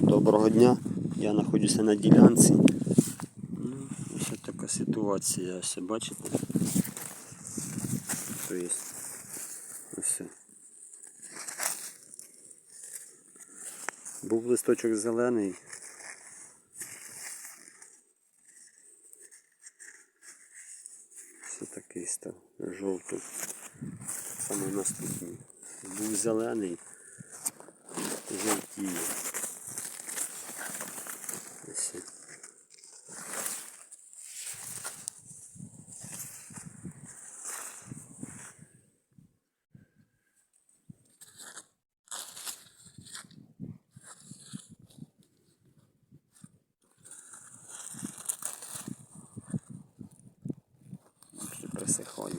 Доброго дня. Я знаходжуся на ділянці. Ну, ось така ситуація. Ось бачите? Тобто, ось. Був листочок зелений. Ось такий став. Жовтий. Саме наступний. Був зелений. Жовтіє. Ось. Ще присихає.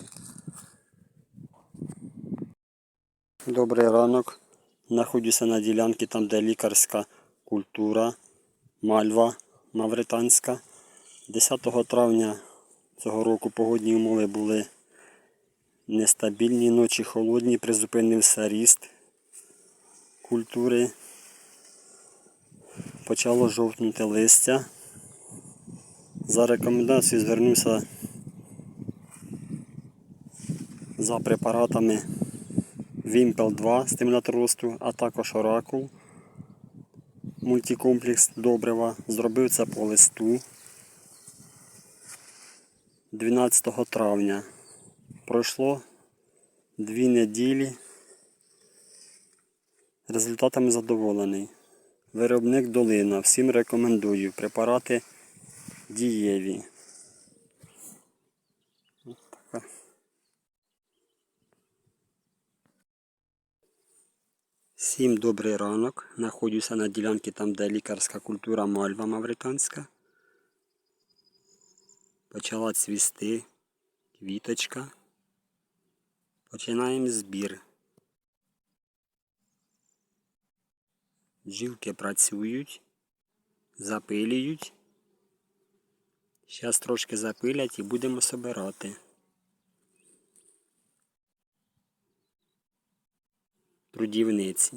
Добрий ранок. Знаходжуся на ділянці там, де лікарська культура, мальва мавританська. 10 травня цього року погодні умови були нестабільні, ночі холодні, призупинився ріст культури. Почало жовтнути листя. За рекомендацією звернувся за препаратами Вімпел 2 стимулятор росту, а також Оракул мультикомплекс добрива. Зробив це по листу 12 травня. Пройшло дві неділі. Результатами задоволений. Виробник долина. Всім рекомендую. Препарати дієві. Всім добрий ранок. Знаходжуся на ділянці там, де лікарська культура мальва мавританська. Почала цвісти квіточка. Починаємо збір. Бджілки працюють, запилюють. Зараз трошки запилять і будемо собирати. Трудівниці.